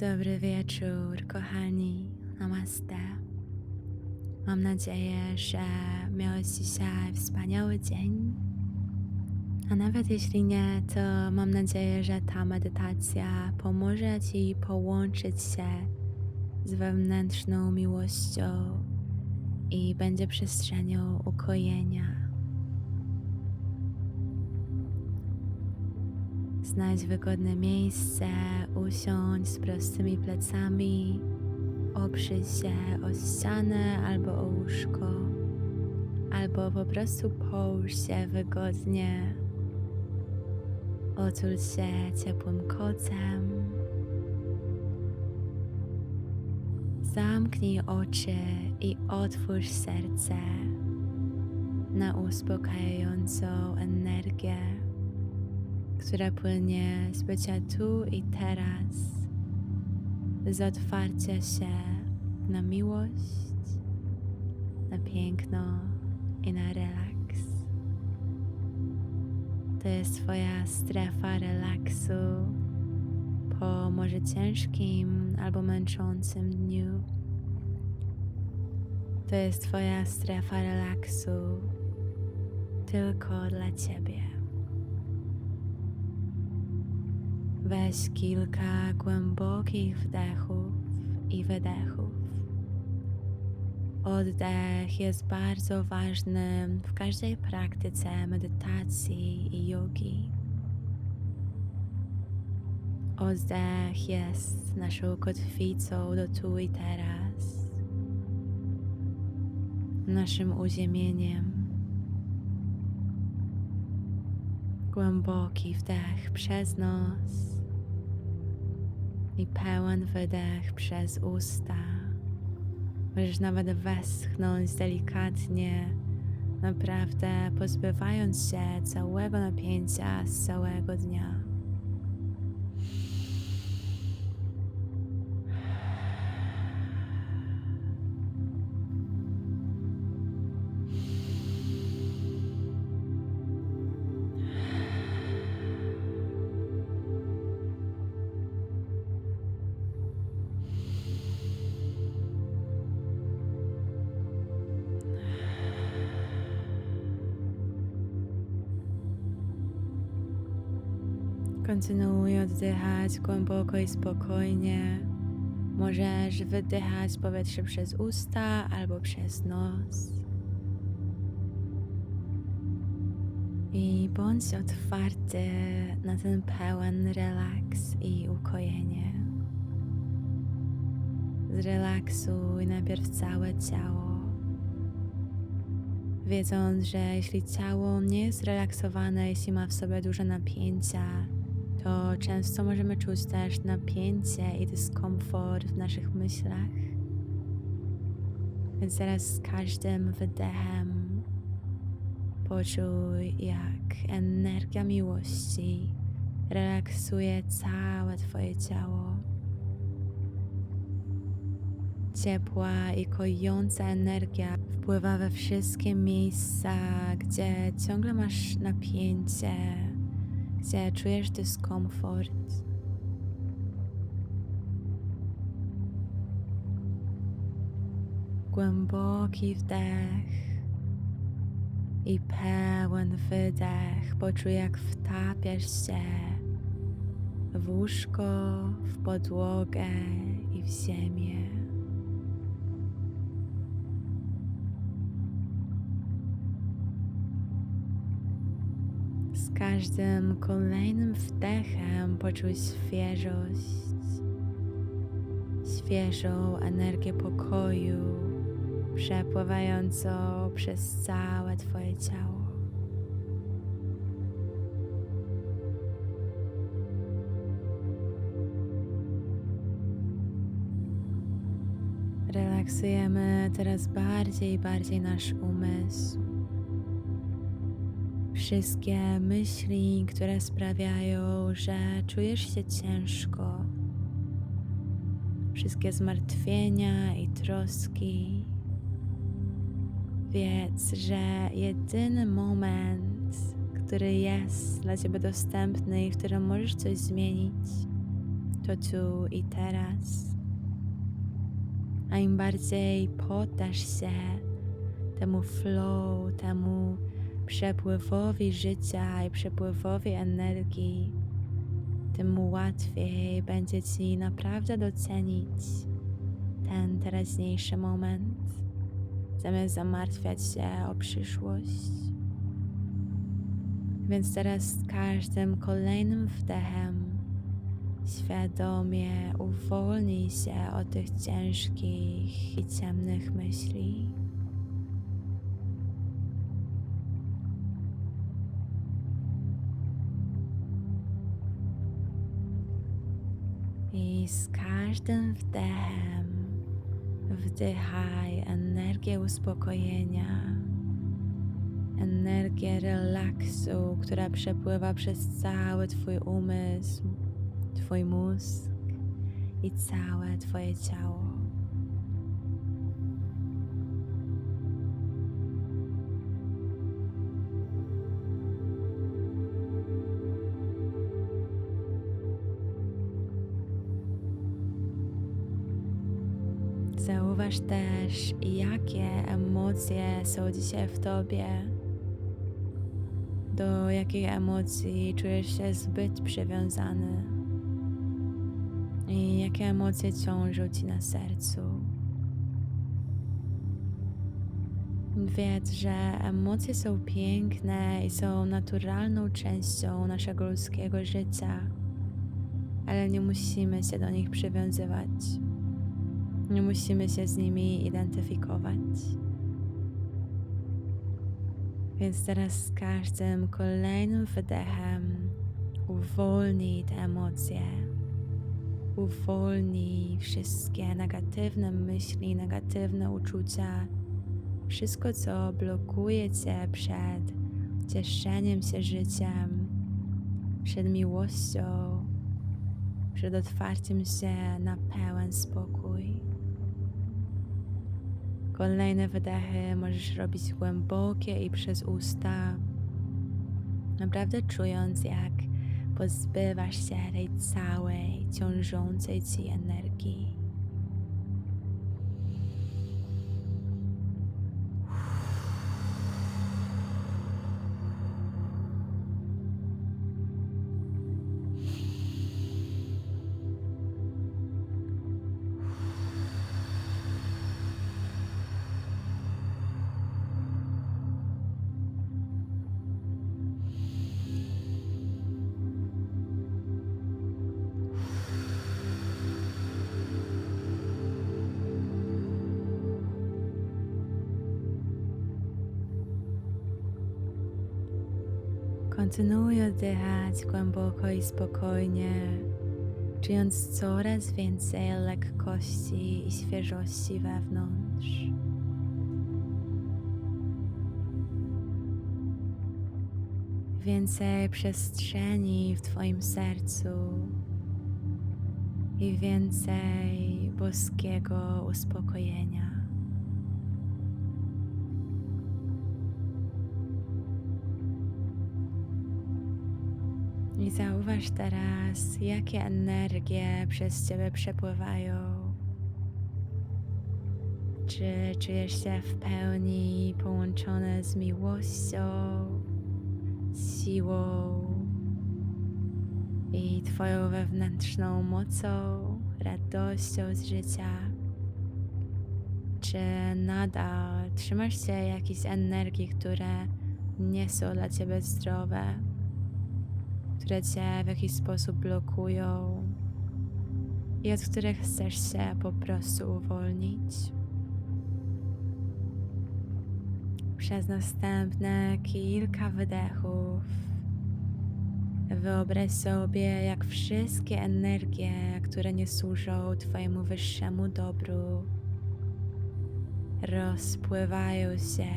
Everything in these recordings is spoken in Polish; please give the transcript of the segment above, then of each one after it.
Dobry wieczór, kochani. Namaste. Mam nadzieję, że miałeś dzisiaj wspaniały dzień. A nawet jeśli nie, to mam nadzieję, że ta medytacja pomoże Ci połączyć się z wewnętrzną miłością i będzie przestrzenią ukojenia. Znajdź wygodne miejsce, usiądź z prostymi plecami, oprzyj się o ścianę albo o łóżko, albo po prostu połóż się wygodnie. Otul się ciepłym kocem. Zamknij oczy i otwórz serce na uspokajającą energię która płynie z bycia tu i teraz, z otwarcia się na miłość, na piękno i na relaks. To jest Twoja strefa relaksu po może ciężkim albo męczącym dniu. To jest Twoja strefa relaksu tylko dla Ciebie. Weź kilka głębokich wdechów i wydechów. Oddech jest bardzo ważny w każdej praktyce medytacji i jogi. Oddech jest naszą kotwicą do tu i teraz, naszym uziemieniem. Głęboki wdech przez nos i pełen wydech przez usta. Możesz nawet westchnąć delikatnie, naprawdę pozbywając się całego napięcia z całego dnia. Kontynuuj oddychać głęboko i spokojnie. Możesz wydychać powietrze przez usta albo przez nos. I bądź otwarty na ten pełen relaks i ukojenie. Zrelaksuj najpierw całe ciało, wiedząc, że jeśli ciało nie jest relaksowane, jeśli ma w sobie dużo napięcia, to często możemy czuć też napięcie i dyskomfort w naszych myślach. Więc teraz z każdym wydechem poczuj, jak energia miłości relaksuje całe Twoje ciało. Ciepła i kojąca energia wpływa we wszystkie miejsca, gdzie ciągle masz napięcie gdzie czujesz dyskomfort. Głęboki wdech i pełen wydech. Poczuj, jak wtapiasz się w łóżko, w podłogę i w ziemię. Każdym kolejnym wdechem poczuj świeżość, świeżą energię pokoju przepływającą przez całe Twoje ciało. Relaksujemy teraz bardziej i bardziej nasz umysł wszystkie myśli, które sprawiają, że czujesz się ciężko, wszystkie zmartwienia i troski. Wiedz, że jedyny moment, który jest dla Ciebie dostępny i w którym możesz coś zmienić, to tu i teraz. A im bardziej poddasz się temu flow, temu przepływowi życia i przepływowi energii, tym łatwiej będzie ci naprawdę docenić ten teraźniejszy moment, zamiast zamartwiać się o przyszłość. Więc teraz z każdym kolejnym wdechem świadomie uwolnij się od tych ciężkich i ciemnych myśli. I z każdym wdechem wdychaj energię uspokojenia, energię relaksu, która przepływa przez cały Twój umysł, Twój mózg i całe Twoje ciało. Zauważ też, jakie emocje są dzisiaj w tobie. Do jakich emocji czujesz się zbyt przywiązany i jakie emocje ciążą ci na sercu. Wiedz, że emocje są piękne i są naturalną częścią naszego ludzkiego życia, ale nie musimy się do nich przywiązywać. Nie musimy się z nimi identyfikować. Więc teraz z każdym kolejnym wydechem uwolnij te emocje. Uwolnij wszystkie negatywne myśli, negatywne uczucia, wszystko, co blokuje cię przed cieszeniem się życiem, przed miłością, przed otwarciem się na pełen spokój. Kolejne wydechy możesz robić głębokie i przez usta, naprawdę czując, jak pozbywasz się tej całej ciążącej ci energii. Kontynuuj oddychać głęboko i spokojnie, czując coraz więcej lekkości i świeżości wewnątrz. Więcej przestrzeni w Twoim sercu i więcej boskiego uspokojenia. I zauważ teraz, jakie energie przez Ciebie przepływają. Czy czujesz się w pełni połączone z miłością, siłą i Twoją wewnętrzną mocą, radością z życia? Czy nadal trzymasz się jakichś energii, które nie są dla Ciebie zdrowe? Które cię w jakiś sposób blokują i od których chcesz się po prostu uwolnić. Przez następne kilka wydechów wyobraź sobie, jak wszystkie energie, które nie służą Twojemu wyższemu dobru, rozpływają się,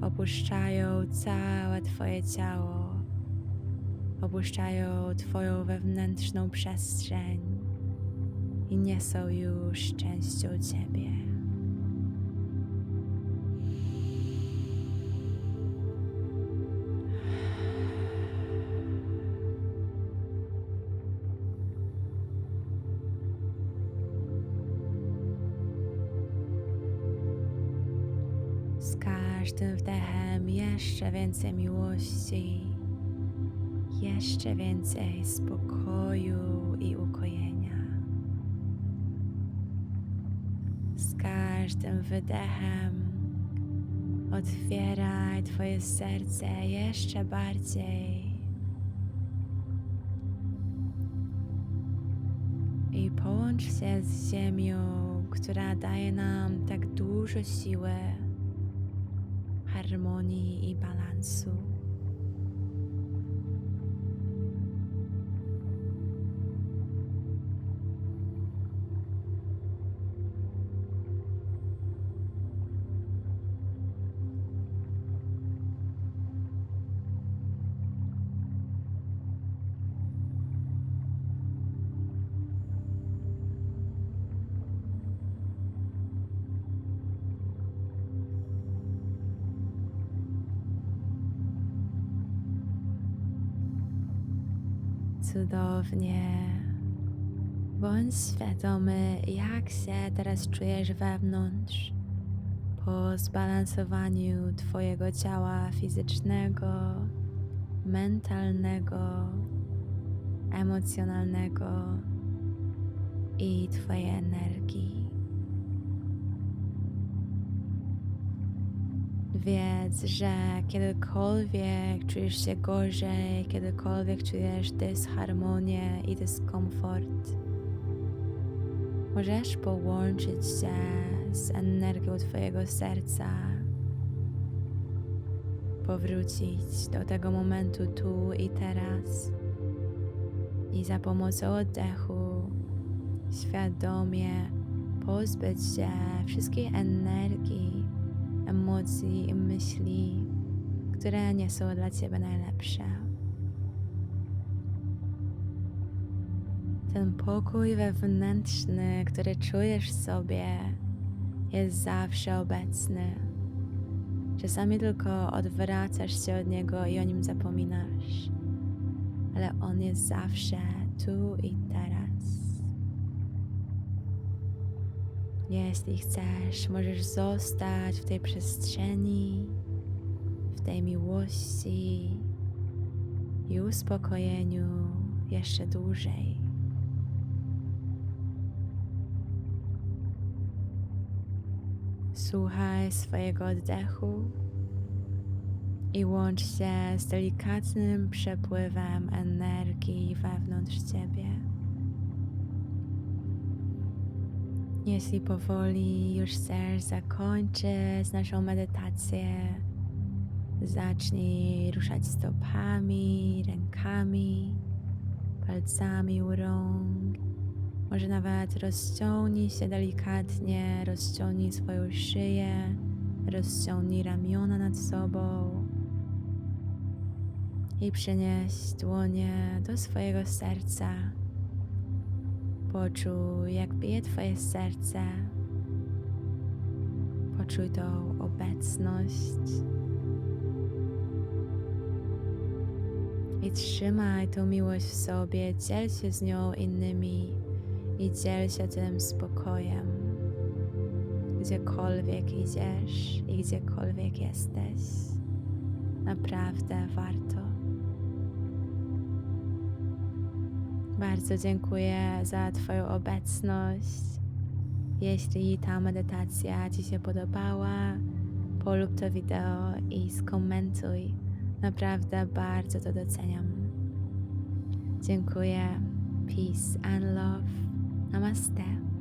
opuszczają całe Twoje ciało opuszczają Twoją wewnętrzną przestrzeń i nie są już częścią Ciebie. Z każdym wdechem jeszcze więcej miłości jeszcze więcej spokoju i ukojenia. Z każdym wydechem otwieraj Twoje serce jeszcze bardziej. I połącz się z Ziemią, która daje nam tak dużo siły, harmonii i balansu. Cudownie. Bądź świadomy, jak się teraz czujesz wewnątrz po zbalansowaniu Twojego ciała fizycznego, mentalnego, emocjonalnego i Twojej energii. Wiedz, że kiedykolwiek czujesz się gorzej, kiedykolwiek czujesz dysharmonię i dyskomfort, możesz połączyć się z energią Twojego serca, powrócić do tego momentu tu i teraz i za pomocą oddechu świadomie pozbyć się wszystkiej energii, emocji i myśli, które nie są dla Ciebie najlepsze. Ten pokój wewnętrzny, który czujesz w sobie, jest zawsze obecny. Czasami tylko odwracasz się od niego i o nim zapominasz, ale on jest zawsze tu i teraz. Jeśli chcesz, możesz zostać w tej przestrzeni, w tej miłości i uspokojeniu jeszcze dłużej. Słuchaj swojego oddechu i łącz się z delikatnym przepływem energii wewnątrz ciebie. Jeśli powoli już chcesz zakończyć naszą medytację, zacznij ruszać stopami, rękami, palcami u rąk. Może nawet rozciągnij się delikatnie, rozciągnij swoją szyję, rozciągnij ramiona nad sobą i przenieś dłonie do swojego serca. Poczuj, jak bije Twoje serce. Poczuj tą obecność. I trzymaj tą miłość w sobie, dziel się z nią innymi i dziel się tym spokojem. Gdziekolwiek idziesz i gdziekolwiek jesteś, naprawdę warto. Bardzo dziękuję za Twoją obecność. Jeśli ta medytacja Ci się podobała, polub to wideo i skomentuj. Naprawdę bardzo to doceniam. Dziękuję. Peace and love. Namaste.